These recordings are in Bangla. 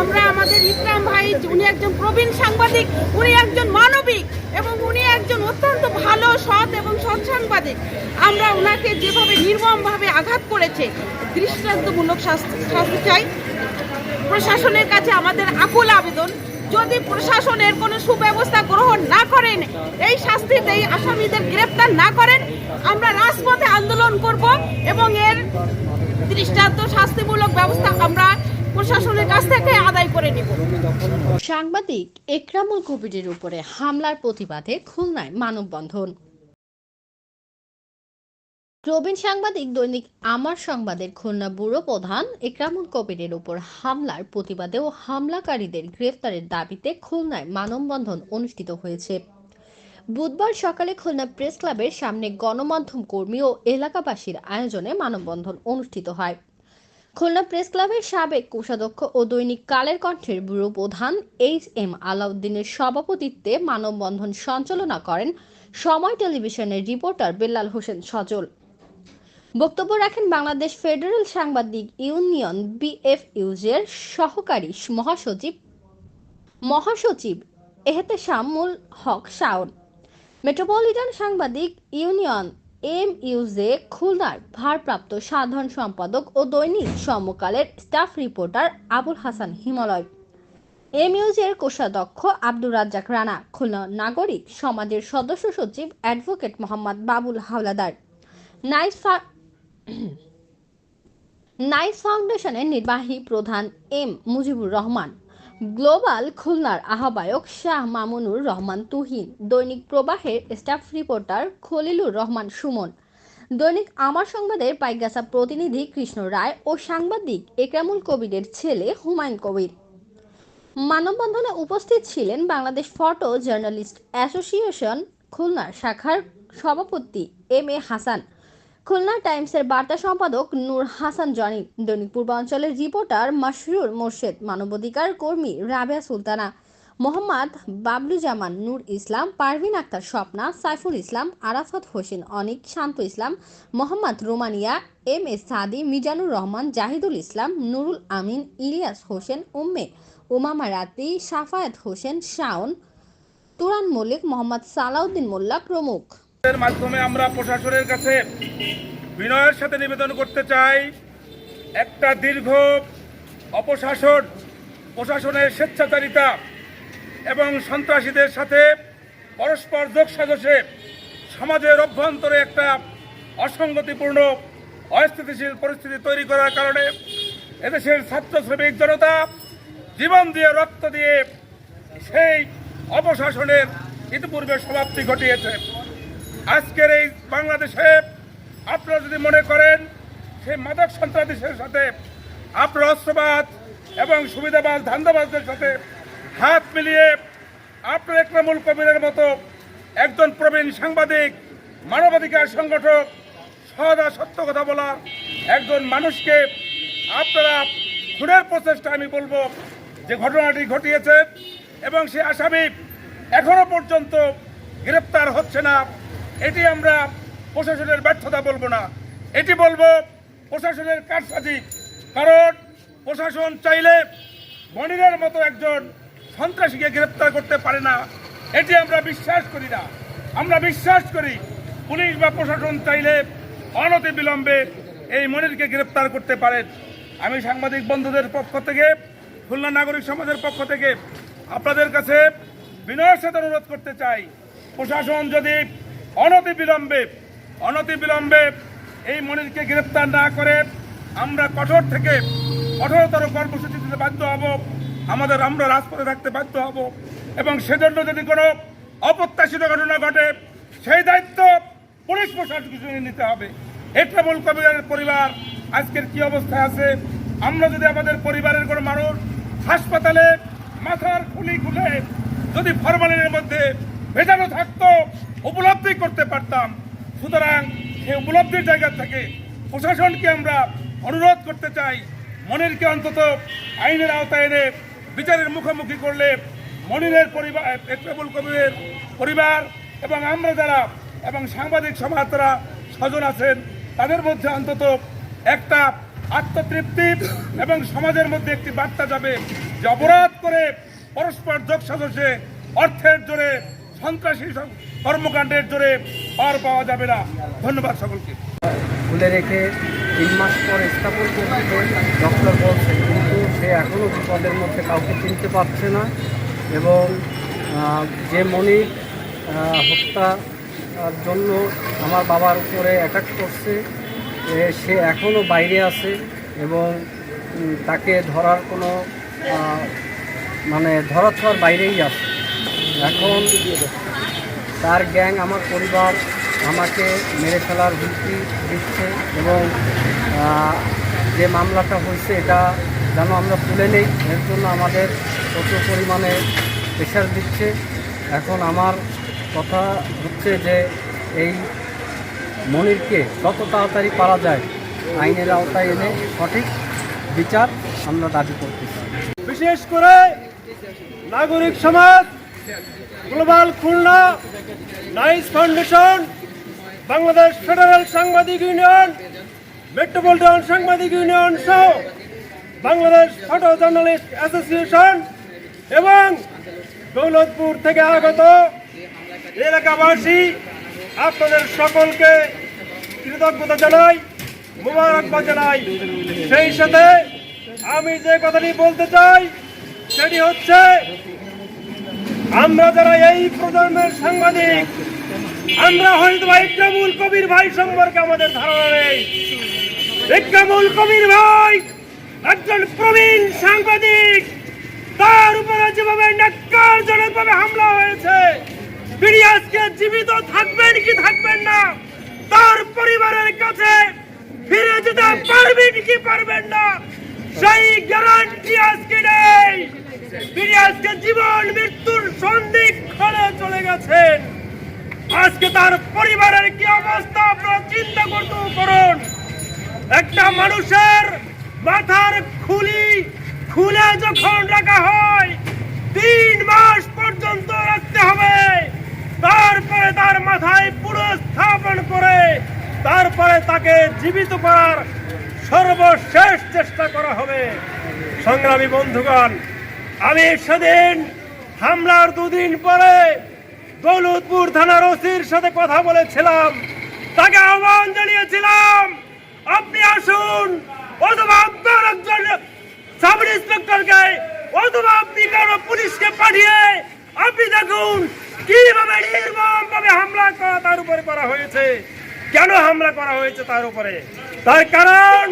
আমরা আমাদের ইকরাম ভাই, উনি একজন প্রবীণ সাংবাদিক, উনি একজন মানবিক এবং উনি একজন অত্যন্ত ভালো, সৎ এবং সৎ সাংবাদিক। আমরা ওনাকে যেভাবে নির্মমভাবে আঘাত করেছে, দৃষ্টান্তমূলক শাস্তি শাস্তি চাই। প্রশাসনের কাছে আমাদের আকুল আবেদন, যদি প্রশাসনের কোনো সুব্যবস্থা গ্রহণ না করেন, এই শাস্তিতে এই আসামিদের গ্রেপ্তার না করেন, আমরা রাজপথে আন্দোলন করব এবং এর দৃষ্টান্ত শাস্তিমূলক ব্যবস্থা আমরা প্রশাসনের কাছ থেকে আদায় করে নেব। সাংবাদিক একরামুল কবিরের উপরে হামলার প্রতিবাদে খুলনায় মানববন্ধন। প্রবীণ সাংবাদিক দৈনিক আমার সংবাদের খুলনা ব্যুরো প্রধান একরামুল কবিরের উপর হামলার প্রতিবাদে ও হামলাকারীদের গ্রেফতারের দাবিতে খুলনায় মানববন্ধন অনুষ্ঠিত হয়েছে। বুধবার সকালে খুলনা প্রেস ক্লাবের সামনে গণমাধ্যম কর্মী ও এলাকাবাসীর আয়োজনে মানববন্ধন অনুষ্ঠিত হয়। খুলনা প্রেস ক্লাবের সাবেক কোষাধ্যক্ষ ও দৈনিক কালের কণ্ঠের ব্যুরো প্রধান এইচ এম আলাউদ্দিনের সভাপতিত্বে মানববন্ধন সঞ্চালনা করেন সময় টেলিভিশনের রিপোর্টার বেল্লাল হোসেন সজল। বক্তব্য রাখেন বাংলাদেশ ফেডারেল সাংবাদিক ইউনিয়ন বিএফইউজের সহকারী মহাসচিব মহাসচিব এহতেশামুল হক শাওন। মেট্রোপলিটন সাংবাদিক ইউনিয়ন এম ইউজে খুলনার ভারপ্রাপ্ত সাধারণ সম্পাদক ও দৈনিক সমকালের staff reporter Abul Hasan Himalay. M ইউজের কোষাধ্যক্ষ আব্দুর রাজ্জাক রানা, খুলনা নাগরিক সমাজের সদস্য সচিব advocate Mohammad Babul Howlader. Nice nice ফাউন্ডেশনের নির্বাহী প্রধান এম মুজিবুর রহমান। গ্লোবাল খুলনার আহ্বায়ক শাহ মামুনুর রহমান তুহিন, দৈনিক প্রবাহের স্টাফ রিপোর্টার খলিলুর রহমান সুমন, দৈনিক আমার সংবাদের পাইগাসা প্রতিনিধি কৃষ্ণ রায় ও সাংবাদিক একরামুল কবিরের ছেলে হুমায়ুন কবির। মানববন্ধনে উপস্থিত ছিলেন বাংলাদেশ ফটো জার্নালিস্ট অ্যাসোসিয়েশন খুলনার শাখার সভাপতি এম এ হাসান খুলনা টাইমসের বার্তা সম্পাদক নূর হাসান জনি দৈনিক পূর্বাঞ্চলের রিপোর্টার মাসরুর মোর্শেদ, মানবাধিকার কর্মী Rabeya Sultana, Mohammad Bablu Zaman Nur Islam, Parvin Akter Swapna, Saiful Islam, Arafat Hossain, Anik, Shanto Islam, Mohammad Romania, M S Sadi, Mizanur Rahman, Zahidul Islam, Nurul Amin, Ilias Hossain, Umme Umama Ratri Safayat Hossain, Shaon, Turan Mallick, Mohammad Salauddin মোল্লা প্রমুখ। এর মাধ্যমে আমরা প্রশাসনের কাছে বিনয়ের সাথে নিবেদন করতে চাই, একটা দীর্ঘ অপশাসন, প্রশাসনের স্বেচ্ছাচারিতা এবং সন্ত্রাসীদের সাথে পরস্পর যোগ সাজসে সমাজের অভ্যন্তরে একটা অসঙ্গতিপূর্ণ, অস্থিতিশীল পরিস্থিতি তৈরি করার কারণে এদেশের ছাত্র শ্রমিক জনতা জীবন দিয়ে রক্ত দিয়ে সেই অপশাসনের ইতিপূর্বে সমাপ্তি ঘটিয়েছে। আজকের এই বাংলাদেশে আপনারা যদি মনে করেন, সেই মাদক সন্ত্রাসীদের সাথে আপনার অস্ত্রবাদ এবং সুবিধাবাদ ধান্দাবাজদের সাথে হাত মিলিয়ে আপনার একরামুল কবিরের মতো একজন প্রবীণ সাংবাদিক, মানবাধিকার সংগঠক, সদা সত্য কথা বলা একজন মানুষকে আপনারা খুনের প্রচেষ্টা আমি বলব যে ঘটনাটি ঘটিয়েছে এবং সে আসামি এখনও পর্যন্ত গ্রেপ্তার হচ্ছে না। এটি আমরা প্রশাসনের ব্যর্থতা বলব না। এটি বলব প্রশাসনের কারসাজি কারণ প্রশাসন চাইলে মনিরের মতো একজন সন্ত্রাসীকে গ্রেপ্তার করতে পারে না। এটি আমরা বিশ্বাস করি না। আমরা বিশ্বাস করি পুলিশ বা প্রশাসন চাইলে অনতি বিলম্বে এই মনিরকে গ্রেপ্তার করতে পারেন। আমি সাংবাদিক বন্ধুদের পক্ষ থেকে, খুলনা নাগরিক সমাজের পক্ষ থেকে আপনাদের কাছে বিনয়ের সাথে অনুরোধ করতে চাই। প্রশাসন যদি অনতি বিলম্বে অনতি বিলম্বে এই মনিরকে গ্রেপ্তার না করে আমরা কঠোর থেকে কঠোরতর কর্মসূচি দিতে বাধ্য হব, আমাদের আমরা রাজপথে থাকতে বাধ্য হব এবং সেজন্য যদি কোনো অপ্রত্যাশিত ঘটনা ঘটে, সেই দায়িত্ব পুলিশ প্রশাসনকে নিতে হবে। একরামুল কবিরের পরিবার, আজকের কি অবস্থায় আছে? আমরা যদি আমাদের পরিবারের কোনো মানুষ হাসপাতালে মাথার খুলি খুলে যদি ফরমালিনের মধ্যে ভেজানো থাকতো উপলব্ধি করতে পারতাম। সুতরাং সেই উপলব্ধির জায়গা থেকে প্রশাসনকে আমরা অনুরোধ করতে চাই, মনিরকে অন্তত আইনের আওতায় এনে বিচারের মুখোমুখি করলে মনিরের পরিবার কবিরের পরিবার এবং আমরা যারা এবং সাংবাদিক সমাজ যারা স্বজন আছেন, তাদের মধ্যে অন্তত একটা আত্মতৃপ্তি এবং সমাজের মধ্যে একটি বার্তা যাবে যে অপরাধ করে পরস্পর যোগ সাজসে অর্থের জোরে সন্ত্রাসী কর্মকাণ্ডের জোরে পার পাওয়া যাবে না। ধন্যবাদ সকলকে। খুলে রেখে তিন মাস পর স্থাপন করতে ডক্টর বলছে কিন্তু সে এখনও বিপদের মধ্যে কাউকে চিনতে পারছে না এবং যে মনির হত্যা জন্য আমার বাবার উপরে অ্যাটাক করছে সে এখনও বাইরে আছে এবং তাকে ধরার কোনো মানে ধরা ছোঁয়ার বাইরেই আছে। এখন তার গ্যাং, আমার পরিবার আমাকে মেরে ফেলার হুমকি দিচ্ছে এবং যে মামলাটা হয়েছে এটা যেন আমরা তুলে নেই, এর জন্য আমাদের প্রচুর পরিমাণে প্রেশার দিচ্ছে। এখন আমার কথা হচ্ছে যে এই মনিরকে যত তাড়াতাড়ি পারা যায়, আইনের আওতায় এনে সঠিক বিচার আমরা দাবি করতেছি। বিশেষ করে নাগরিক সমাজ global Khulna nice foundation, Bangladesh federal সাংবাদিক ইউনিয়ন, মেট্রোপলিটন সাংবাদিক ইউনিয়ন সহ বাংলাদেশ ফটো জার্নালিস্ট অ্যাসোসিয়েশন এবং দৌলতপুর থেকে আগত এলাকাবাসী, আপনাদের সকলকে কৃতজ্ঞতা জানাই, মুবারকবাদ জানাই। সেই সাথে আমি যে কথাটি বলতে চাই, সেটি হচ্ছে আমরা যারা এই প্রজন্মের সাংবাদিক, আমরা হয়তো ইকরামুল কবির ভাই সম্পর্কে আমাদের ধারণা নেই। ইকরামুল কবির ভাই একজন প্রবীণ সাংবাদিক, তার উপরে যেভাবে ভাবে হামলা হয়েছে, তিনি আজকে জীবিত থাকবেন কি থাকবেন না, তার পরিবারের কাছে ফিরে যেতে পারবেন কি পারবেন না, সেই গ্যারান্টি আজকে নেই তিনি আজকে জীবন মৃত্যুর সন্ধিক্ষণে চলে গেছেন আজকে তার পরিবারের কি অবস্থা আপনারা করুন। একটা মানুষের মাথার খুলি খুলে যখন রাখা হয়, তিন মাস পর্যন্ত রাখতে হবে। তারপরে তার মাথায় পুরো স্থাপন করে, তারপরে তাকে জীবিত করার সর্বশেষ চেষ্টা করা হবে। সংগ্রামী বন্ধুগণ, আমি সেদিন হামলার দুদিন পরে দৌলতপুর থানার ওসির সাথে কথা বলেছিলাম। তাকে আহ্বান জানিয়েছিলাম, আপনি আসুন, অথবা আপনার একজন সাব ইন্সপেক্টরকে, অথবা আপনি কারও পুলিশকে পাঠিয়ে আপনি দেখুন কীভাবে নির্মম ভাবে হামলা করা তার উপরে করা হয়েছে। কেন হামলা করা হয়েছে তার উপরে? তার কারণ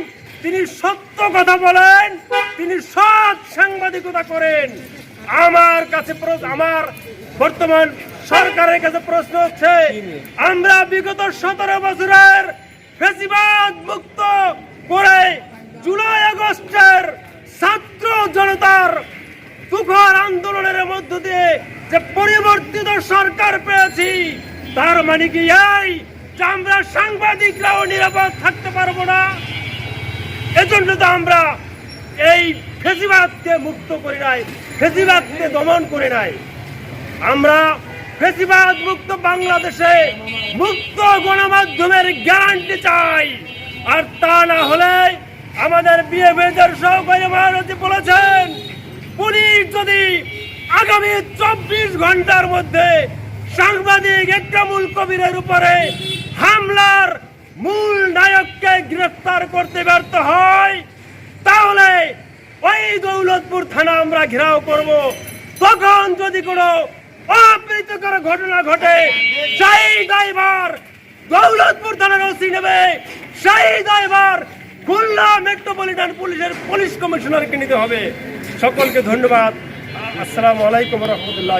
তিনি সত্য কথা বলেন, তিনি সৎ সাংবাদিকতা করেন। আমার কাছে আমার বর্তমান সরকারের কাছে প্রশ্ন হচ্ছে, আমরা বিগত সতেরো বছরের ফেসিবাদ মুক্ত করে জুলাই আগস্টের ছাত্র জনতার তুখর আন্দোলনের মধ্য দিয়ে যে পরিবর্তিত সরকার পেয়েছি, তার মানে কি এই যে আমরা সাংবাদিকরাও নিরাপদ থাকতে পারব না? এজন্য তো আমরা এই ফেসিবাদকে মুক্ত করি নাই, ফেসিবাদকে দমন করি নাই। আমরা ফেসিবাদ মুক্ত বাংলাদেশে মুক্ত গণমাধ্যমের গ্যারান্টি চাই। আর তা না হলে আমাদের বিয়ে বেজার সহকারী মহারথী বলেছেন, পুলিশ যদি আগামী চব্বিশ ঘণ্টার মধ্যে সাংবাদিক একরামুল কবিরের উপরে হামলার মূল নায়ককে গ্রেফতার করতে ব্যর্থ হয়, তাহলে ওই দৌলতপুর থানা আমরা ঘেরাও করব। তখন যদি কোনো অপ্রীতিকর ঘটনা ঘটে। সেই দায়ভার দৌলতপুর থানার ওসি নেবে। সেই দায়ভার খুলনা মেট্রোপলিটন পুলিশের পুলিশ কমিশনারকে নিতে হবে। সকলকে ধন্যবাদ। আসসালামু আলাইকুম রহমতুল্লাহ